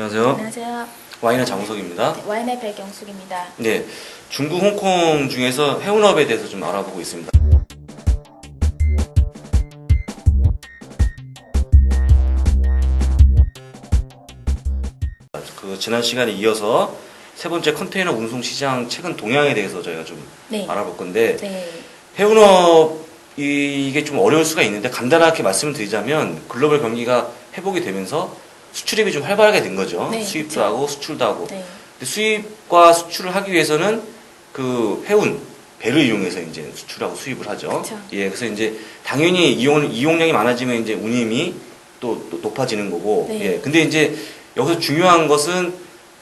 안녕하세요. 안녕하세요. 와인의 장우석입니다. 네, 와인의 배경숙입니다. 네, 중국, 홍콩 중에서 해운업에 대해서 좀 알아보고 있습니다. 그 지난 시간에 이어서 세 번째 컨테이너 운송 시장 최근 동향에 대해서 저희가 좀 네. 알아볼 건데 네. 해운업 이게 좀 어려울 수가 있는데 간단하게 말씀을 드리자면 글로벌 경기가 회복이 되면서 수출입이 좀 활발하게 된 거죠. 네, 수입도 그쵸. 하고 수출도 하고. 네. 근데 수입과 수출을 하기 위해서는 그 해운 배를 이용해서 이제 수출하고 수입을 하죠. 그쵸. 예, 그래서 이제 당연히 이용 이용량이 많아지면 이제 운임이 또, 또 높아지는 거고. 네. 예, 근데 이제 여기서 중요한 것은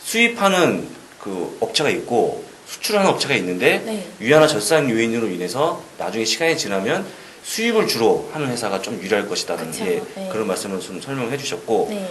수입하는 그 업체가 있고 수출하는 업체가 있는데 네. 위안화 절상 요인으로 인해서 나중에 시간이 지나면 수입을 주로 하는 회사가 좀 유리할 것이다는 그쵸. 예, 네. 그런 말씀을 좀 설명해 주셨고 네.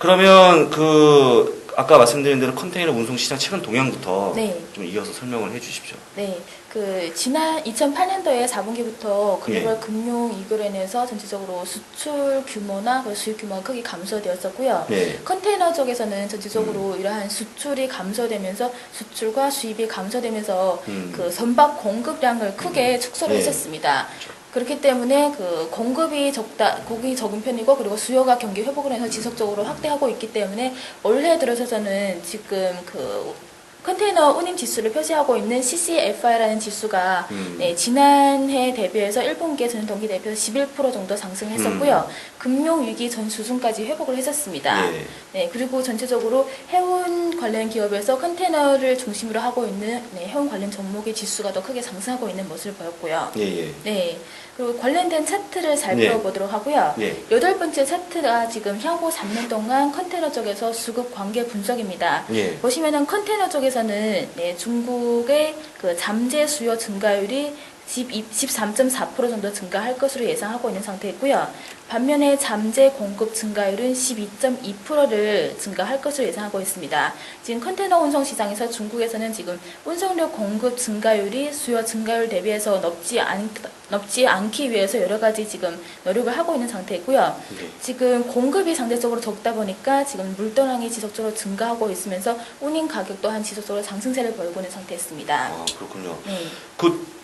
그러면 그 아까 말씀드린 대로 컨테이너 운송 시장 최근 동향부터 네. 좀 이어서 설명을 해 주십시오. 네. 그 지난 2008년도에 4분기부터 글로벌 네. 금융 위기로 인해서 전체적으로 수출 규모나 그 수입 규모가 크게 감소되었었고요. 네. 컨테이너 쪽에서는 전체적으로 음. 이러한 수출이 감소되면서 수출과 수입이 감소되면서 음. 그 선박 공급량을 크게 축소를 네. 했었습니다. 그렇죠. 그렇기 때문에 그 공급이 적다, 공급이 적은 편이고 그리고 수요가 경기 회복을 해서 지속적으로 확대하고 있기 때문에 올해 들어서서는 지금 그 컨테이너 운임 지수를 표시하고 있는 CCFI라는 지수가 음. 네, 지난해 대비해서 1분기에 전 동기 대비해서 11% 정도 상승했었고요. 음. 금융 위기 전 수준까지 회복을 했었습니다. 예. 네, 그리고 전체적으로 해운 관련 기업에서 컨테이너를 중심으로 하고 있는 네, 해운 관련 종목의 지수가 더 크게 상승하고 있는 모습을 보였고요. 예, 예. 네. 그리고 관련된 차트를 살펴보도록 하고요. 예. 여덟 번째 차트가 지금 향후 3년 동안 컨테이너 쪽에서 수급 관계 분석입니다. 예. 보시면은 컨테이너 쪽에 서는 네, 중국의 그 잠재 수요 증가율이 13.4% 정도 증가할 것으로 예상하고 있는 상태이고요. 반면에 잠재 공급 증가율은 12.2%를 증가할 것으로 예상하고 있습니다. 지금 컨테이너 운송 시장에서 중국에서는 지금 운송료 공급 증가율이 수요 증가율 대비해서 높지 않 높지 않기 위해서 여러 가지 지금 노력을 하고 있는 상태이고요. 예. 지금 공급이 상대적으로 적다 보니까 지금 물동량이 지속적으로 증가하고 있으면서 운임 가격 또한 지속적으로 상승세를 보이고 있는 상태였습니다. 아, 그렇군요. 네. 그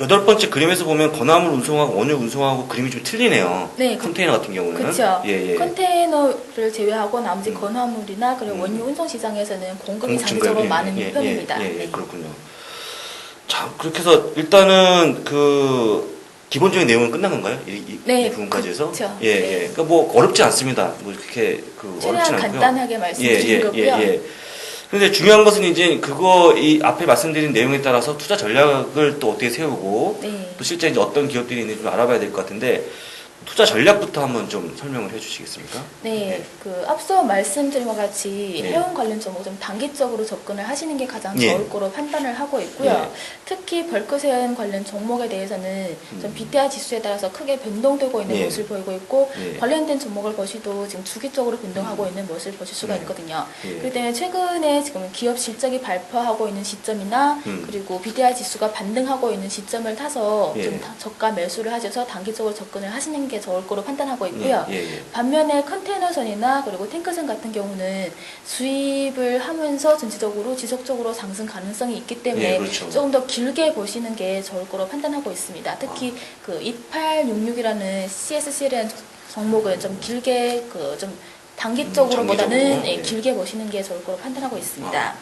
여덟 번째 그림에서 보면 건화물 운송하고 원유 운송하고 그림이 좀 틀리네요. 네, 그- 컨테이너 같은 경우는. 그렇죠. 예, 예. 컨테이너를 제외하고 나머지 음. 건화물이나 그리고 음. 원유 운송 시장에서는 공급이 공급 상대적으로 증가율이- 많은 예, 편입니다. 예, 예, 예, 네. 그렇군요. 자, 그렇게 해서 일단은 그 기본적인 내용은 끝난 건가요? 이, 이, 네, 이 부분까지 해서? 그쵸. 예, 네. 예. 그러니까 뭐 어렵지 않습니다. 뭐 그렇게 그 최대한 않고요. 간단하게 말씀드린 거고요. 그 런데 중요한 것은 이제 그거 이 앞에 말씀드린 내용에 따라서 투자 전략을 또 어떻게 세우고 네. 또 실제 이제 어떤 기업들이 있는지 좀 알아봐야 될 것 같은데 투자 전략부터 한번 좀 설명을 해주시겠습니까? 네, 그 앞서 말씀드린 것 같이 네. 해운 관련 종목 좀 단기적으로 접근을 하시는 게 가장 예. 좋을 거로 판단을 하고 있고요. 예. 특히 벌크세운 관련 종목에 대해서는 좀 음. BTI 지수에 따라서 크게 변동되고 있는 예. 모습을 보이고 있고 예. 관련된 종목을 보시도 지금 주기적으로 변동하고 있는 모습을 보실 수가 네. 있거든요. 예. 그렇기 때문에 최근에 지금 기업 실적이 발표하고 있는 시점이나 음. 그리고 BDI 지수가 반등하고 있는 시점을 타서 예. 좀 다- 저가 매수를 하셔서 단기적으로 접근을 하시는 게 좋을 거로 판단하고 있고요. 예, 예, 예. 반면에 컨테이너선이나 그리고 탱크선 같은 경우는 수입을 하면서 전체적으로 지속적으로 상승 가능성이 있기 때문에 예, 그렇죠. 조금 더 길게 보시는 게 좋을 거로 판단하고 있습니다. 특히 아. 그 2866이라는 CSC라는 종목은 좀 길게 그좀 단기적으로보다는 음, 예, 네. 길게 보시는 게 좋을 거로 판단하고 있습니다. 아.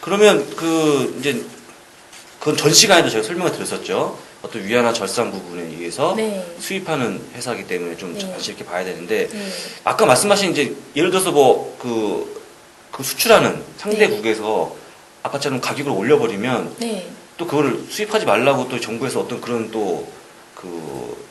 그러면 그 이제 그건 전 시간에도 제가 설명을 드렸었죠. 어떤 위안화 절상 부분에 의해서 네. 수입하는 회사이기 때문에 좀 네. 관심 있게 봐야 되는데 네. 아까 말씀하신 이제 예를 들어서 뭐그 그 수출하는 상대국에서 아까처럼 가격을 올려버리면 네. 또 그거를 수입하지 말라고 또 정부에서 어떤 그런 또 그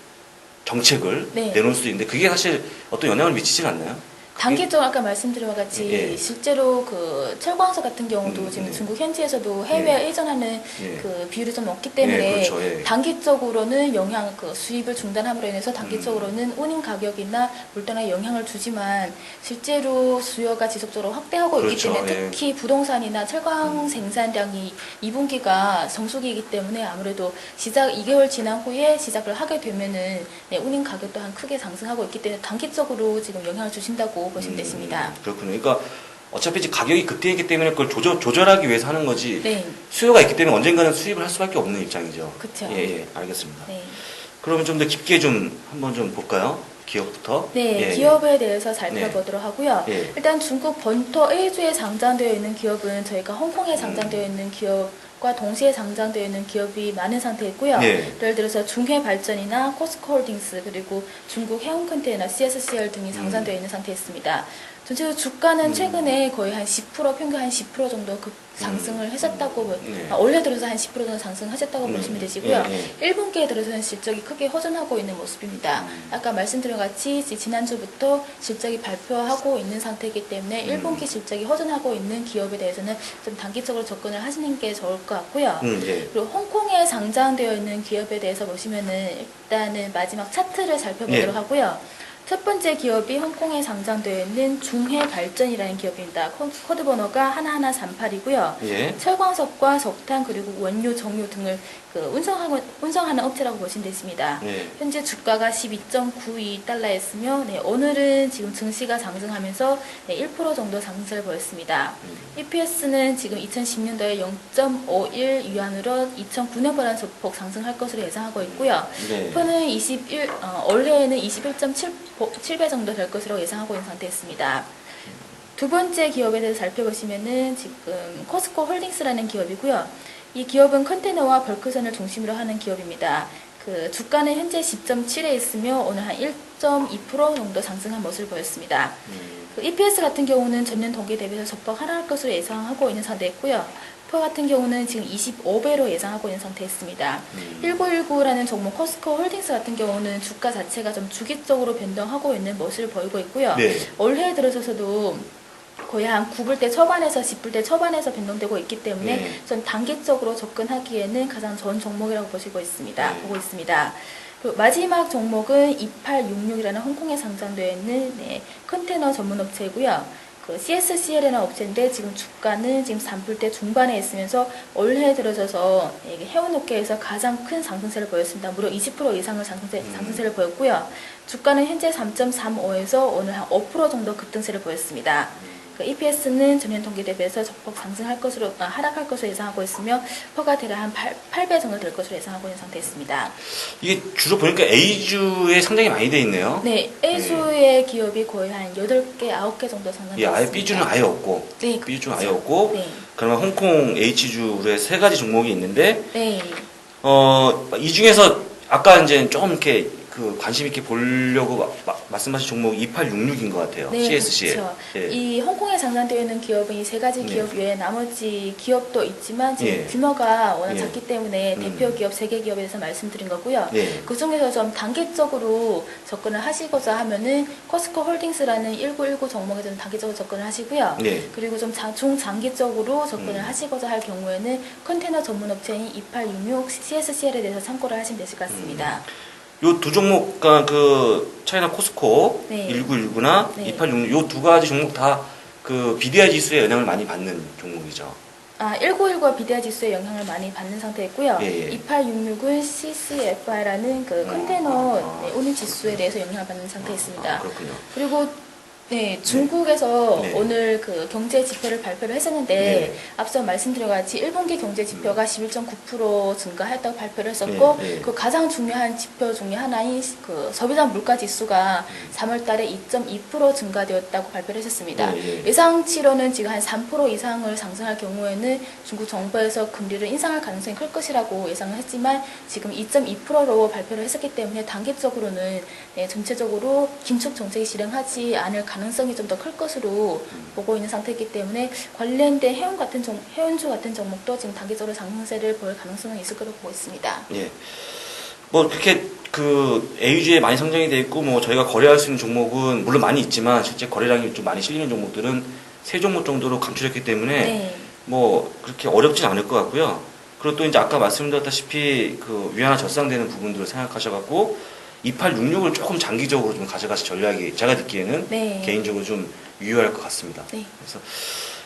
정책을 네. 내놓을 수도 있는데 그게 사실 어떤 영향을 미치진 않나요? 단기적으로 아까 말씀드린 것 같이 예. 실제로 그 철광석 같은 경우도 음, 지금 네. 중국 현지에서도 해외에 의존하는 예. 그 비율이 좀 높기 때문에 예, 그렇죠. 예. 단기적으로는 영향 그 수입을 중단함으로 인해서 음. 단기적으로는 운임 가격이나 물건에 영향을 주지만 실제로 수요가 지속적으로 확대하고 있기 그렇죠. 때문에 예. 음. 특히 부동산이나 철광 생산량이 2분기가 성수기이기 때문에 아무래도 시작 2개월 지난 후에 시작을 하게 되면은 네, 운임 가격 또한 크게 상승하고 있기 때문에 단기적으로 지금 영향을 주신다고 보시면 음, 되십니다. 그렇군요. 그러니까 어차피 이제 가격이 급등했기 때문에 그걸 조절, 조절하기 위해서 하는 거지 네, 수요가 있기 때문에 언젠가는 수입을 할 수밖에 없는 입장이죠. 그쵸. 예, 예, 알겠습니다. 네. 그러면 좀 더 깊게 좀 한번 좀 볼까요? 기업부터. 네, 예, 기업에 대해서 살펴보도록 하고요. 예. 일단 중국 본토 A주에 상장되어 있는 기업은 저희가 홍콩에 상장되어 있는 기업 과 동시에 상장되어 있는 기업이 많은 상태이고요. 예. 예를 들어서 중해발전이나 코스코홀딩스 그리고 중국 해운컨테이너 CSCL 등이 상장되어 있는 상태에 있습니다. 전체적으로 주가는 음. 최근에 거의 한 10% 평균 한 10% 정도 급 상승을 했었다고 보- 네. 아, 올해 들어서 한 10% 정도 상승하셨다고 음. 보시면 되시고요. 예, 예. 1분기에 들어서는 실적이 크게 허전하고 있는 모습입니다. 음. 아까 말씀드린 것 같이 지- 지난주부터 실적이 발표하고 있는 상태이기 때문에 음. 1분기 실적이 허전하고 있는 기업에 대해서는 좀 단기적으로 접근을 하시는 게 좋을 것 같고요. 음, 예. 그리고 홍콩에 상장되어 있는 기업에 대해서 보시면은 일단은 마지막 차트를 살펴보도록 예. 하고요. 첫 번째 기업이 홍콩에 상장되어 있는 중해발전이라는 기업입니다. 코- 코드 번호가 하나하나 38이고요. 예. 철광석과 석탄 그리고 원료, 정유 등을 그 운송하고, 운송하는 업체라고 보시면 되십니다. 예. 현재 주가가 12.92달러였으며 네, 오늘은 지금 증시가 상승하면서 네, 1% 정도 상승세를 보였습니다. 음. EPS는 지금 2010년도에 0.51 위안으로 2009년보다는 소폭 상승할 것으로 예상하고 있고요. 네. 목표는 21, 어, 올해에는 21.7배 정도 될 것으로 예상하고 있는 상태였습니다. 두 번째 기업에 대해서 살펴보시면은 지금 코스코 홀딩스라는 기업이고요. 이 기업은 컨테이너와 벌크선을 중심으로 하는 기업입니다. 그 주가는 현재 10.7에 있으며 오늘 한 1.2% 정도 상승한 모습을 보였습니다. 음. 그 EPS 같은 경우는 전년 동기 대비해서 소폭 하락할 것으로 예상하고 있는 상태였고요. 표 같은 경우는 지금 25배로 예상하고 있는 상태였습니다. 음. 1919라는 종목 코스코 홀딩스 같은 경우는 주가 자체가 좀 주기적으로 변동하고 있는 모습을 보이고 있고요. 네. 올해 들어서서도 거의 한 9불대 초반에서 10불대 초반에서 변동되고 있기 때문에 네. 전 단기적으로 접근하기에는 가장 좋은 종목이라고 보시고 있습니다. 네. 보고 있습니다. 그리고 마지막 종목은 2866이라는 홍콩에 상장되어 있는 네, 컨테이너 전문 업체이고요. 그 CSCL이라는 업체인데 지금 주가는 지금 3불대 중반에 있으면서 올해 들어서서 이게 해운업계에서 가장 큰 상승세를 보였습니다. 무려 20% 이상의 상승세, 음. 상승세를 보였고요. 주가는 현재 3.35에서 오늘 한 5% 정도 급등세를 보였습니다. 그 EPS는 전년 동기 대비해서 적폭 상승할 것으로 아, 하락할 것으로 예상하고 있으며 퍼가 대략 한 8, 8배 정도 될 것으로 예상하고 있는 상태였습니다. 이게 주로 보니까 A주에 상당히 많이 돼 있네요. 네, A수의 기업이 거의 한 8개, 9개 정도 상승되어 예, 아예 있습니다. B주는 아예 없고, 네, B주는 아예 그렇죠. 없고, 네. 그러면 홍콩 H주에 세 가지 종목이 있는데, 네. 어, 이 중에서 아까 이제 좀 이렇게 그 관심 있게 보려고 마- 마- 말씀하신 종목 2866인 것 같아요. 네, CSC에. 그렇죠. 예. 이 홍콩에 상장되어 있는 기업은 이 세 가지 네. 기업 외에 나머지 기업도 있지만 지금 예. 규모가 워낙 예. 작기 때문에 음. 대표 기업 세 개 기업에 대해서 말씀드린 거고요. 네. 그 중에서 좀 단계적으로 접근을 하시고자 하면은 코스코 홀딩스라는 1919 종목에 좀 단계적으로 접근을 하시고요. 네. 그리고 좀 장- 중장기적으로 접근을 음. 하시고자 할 경우에는 컨테이너 전문 업체인 2866 CSCL에 대해서 참고를 하시면 되실 것 같습니다. 요 두 종목, 그러니까 그 차이나 코스코 네. 1919나 네. 2866, 요 두 가지 종목 다 그 BDI 지수에 영향을 많이 받는 종목이죠. 아, 1919와 비대화 지수에 영향을 많이 받는 상태였고요. 예, 예. 2866은 CCFI라는 그 음, 컨테이너 아. 네, 운임 지수에 대해서 영향을 받는 상태에 있습니다. 아, 그렇군요. 그리고 네, 중국에서 네. 오늘 그 경제 지표를 발표를 했었는데 네. 앞서 말씀드린 것 같이 1분기 경제 지표가 11.9% 증가했다고 발표를 했었고 네, 네. 그 가장 중요한 지표 중에 하나인 그 소비자 물가 지수가 3월 달에 2.2% 증가되었다고 발표를 했었습니다. 네, 네. 예상치로는 지금 한 3% 이상을 상승할 경우에는 중국 정부에서 금리를 인상할 가능성이 클 것이라고 예상을 했지만 지금 2.2%로 발표를 했었기 때문에 단기적으로는 네, 전체적으로 긴축 정책이 실행하지 않을 가능성이 좀 더 클 것으로 보고 있는 상태이기 때문에 관련된 해운 같은 종, 해운주 같은 종목도 지금 단기적으로 상승세를 볼 가능성이 있을 거로 보고 있습니다. 예. 뭐 그렇게 그 A주에 많이 성장이 돼 있고 뭐 저희가 거래할 수 있는 종목은 물론 많이 있지만 실제 거래량이 좀 많이 실리는 종목들은 세 종목 정도로 감출했기 때문에 네. 뭐 그렇게 어렵진 않을 것 같고요. 그리고 또 이제 아까 말씀드렸다시피 그 위안화 절상되는 부분들을 생각하셔갖고 2866을 조금 장기적으로 좀 가져가실 전략이 제가 듣기에는 네. 개인적으로 좀 유효할 것 같습니다. 네. 그래서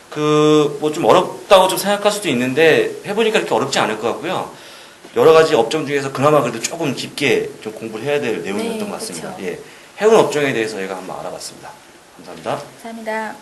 그 뭐 좀 어렵다고 좀 생각할 수도 있는데 해보니까 그렇게 어렵지 않을 것 같고요. 여러 가지 업종 중에서 그나마 그래도 조금 깊게 좀 공부를 해야 될 내용이었던 네, 것 같습니다. 그쵸. 예, 해운 업종에 대해서 제가 한번 알아봤습니다. 감사합니다. 감사합니다.